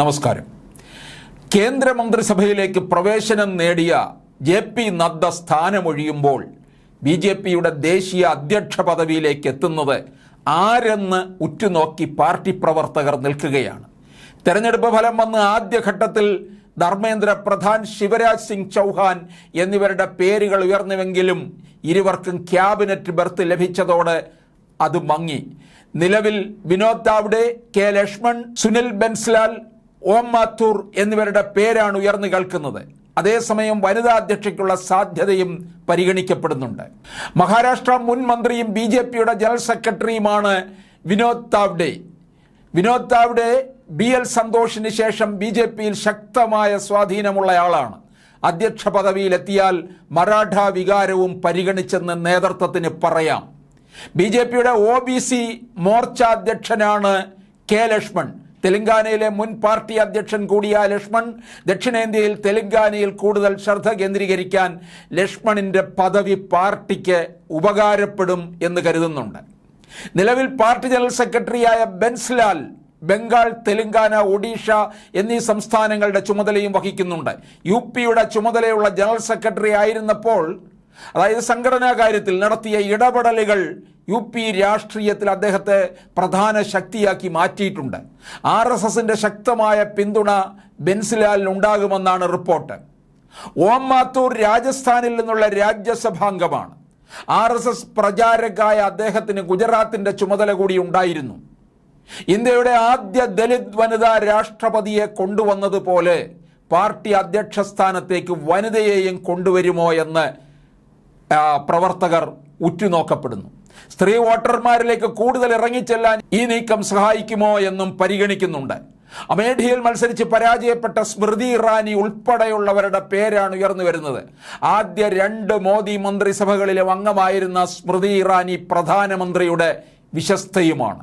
നമസ്കാരം. കേന്ദ്രമന്ത്രിസഭയിലേക്ക് പ്രവേശനം നേടിയ ജെ പി നദ്ദ സ്ഥാനമൊഴിയുമ്പോൾ ബി ജെ പിയുടെ ദേശീയ അധ്യക്ഷ പദവിയിലേക്ക് എത്തുന്നത് ആരെന്ന് ഉറ്റുനോക്കി പാർട്ടി പ്രവർത്തകർ നിൽക്കുകയാണ്. തെരഞ്ഞെടുപ്പ് ഫലം വന്ന് ആദ്യഘട്ടത്തിൽ ധർമ്മേന്ദ്ര പ്രധാൻ ശിവരാജ് സിംഗ് ചൗഹാൻ എന്നിവരുടെ പേരുകൾ ഉയർന്നുവെങ്കിലും ഇരുവർക്കും ക്യാബിനറ്റ് ബർത്ത് ലഭിച്ചതോടെ അത് മങ്ങി. നിലവിൽ വിനോദ് താവ്ഡെ കെ ലക്ഷ്മൺ സുനിൽ ബൻസ്ലാൽ ഓം മാത്തൂർ എന്നിവരുടെ പേരാണ് ഉയർന്നു കേൾക്കുന്നത്. അതേസമയം വനിതാ അധ്യക്ഷയ്ക്കുള്ള സാധ്യതയും പരിഗണിക്കപ്പെടുന്നുണ്ട്. മഹാരാഷ്ട്ര മുൻ മന്ത്രിയും ബി ജെ പിയുടെ ജനറൽ സെക്രട്ടറിയുമാണ് വിനോദ് താവ്ഡെ. വിനോദ് താവ്ഡെ ബി എൽ സന്തോഷിന് ശേഷം ബി ജെ പിയിൽ ശക്തമായ സ്വാധീനമുള്ളയാളാണ്. അധ്യക്ഷ പദവിയിലെത്തിയാൽ മറാഠ വികാരവും പരിഗണിച്ചെന്ന് നേതൃത്വത്തിന് പറയാം. ബി ജെ പിയുടെ ഒ ബി സി മോർച്ച അധ്യക്ഷനാണ് കെ ലക്ഷ്മൺ. തെലങ്കാനയിലെ മുൻ പാർട്ടി അധ്യക്ഷൻ കൂടിയ ലക്ഷ്മൺ ദക്ഷിണേന്ത്യയിൽ തെലങ്കാനയിൽ കൂടുതൽ ശ്രദ്ധ കേന്ദ്രീകരിക്കാൻ ലക്ഷ്മണിന്റെ പദവി പാർട്ടിക്ക് ഉപകാരപ്പെടും എന്ന് കരുതുന്നുണ്ട്. നിലവിൽ പാർട്ടി ജനറൽ സെക്രട്ടറിയായ ബെൻസ്ലാൽ ബംഗാൾ തെലങ്കാന ഒഡീഷ എന്നീ സംസ്ഥാനങ്ങളുടെ ചുമതലയും വഹിക്കുന്നുണ്ട്. യു പിയുടെ ചുമതലയുള്ള ജനറൽ സെക്രട്ടറി ആയിരുന്നപ്പോൾ അതായത് സംഘടനാ കാര്യത്തിൽ നടത്തിയ ഇടപെടലുകൾ യു പി രാഷ്ട്രീയത്തിൽ അദ്ദേഹത്തെ പ്രധാന ശക്തിയാക്കി മാറ്റിയിട്ടുണ്ട്. ആർ എസ് എസിന്റെ ശക്തമായ പിന്തുണ ബെൻസിലാലിന് ഉണ്ടാകുമെന്നാണ് റിപ്പോർട്ട്. ഓം മാത്തൂർ രാജസ്ഥാനിൽ നിന്നുള്ള രാജ്യസഭാംഗമാണ്. ആർ എസ് എസ് പ്രചാരകായ അദ്ദേഹത്തിന് ഗുജറാത്തിന്റെ ചുമതല കൂടി ഉണ്ടായിരുന്നു. ഇന്ത്യയുടെ ആദ്യ ദലിത് വനിതാ രാഷ്ട്രപതിയെ കൊണ്ടുവന്നതുപോലെ പാർട്ടി അധ്യക്ഷ സ്ഥാനത്തേക്ക് വനിതയെയും കൊണ്ടുവരുമോ എന്ന് പ്രവർത്തകർ ഉറ്റുനോക്കപ്പെടുന്നു. സ്ത്രീ വോട്ടർമാരിലേക്ക് കൂടുതൽ ഇറങ്ങിച്ചെല്ലാൻ ഈ നീക്കം സഹായിക്കുമോ എന്നും പരിഗണിക്കുന്നുണ്ട്. അമേഠിയിൽ മത്സരിച്ച് പരാജയപ്പെട്ട സ്മൃതി ഇറാനി ഉൾപ്പെടെയുള്ളവരുടെ പേരാണ് ഉയർന്നു വരുന്നത്. ആദ്യ രണ്ട് മോദി മന്ത്രിസഭകളിലും അംഗമായിരുന്ന സ്മൃതി ഇറാനി പ്രധാനമന്ത്രിയുടെ വിശ്വസ്തയുമാണ്.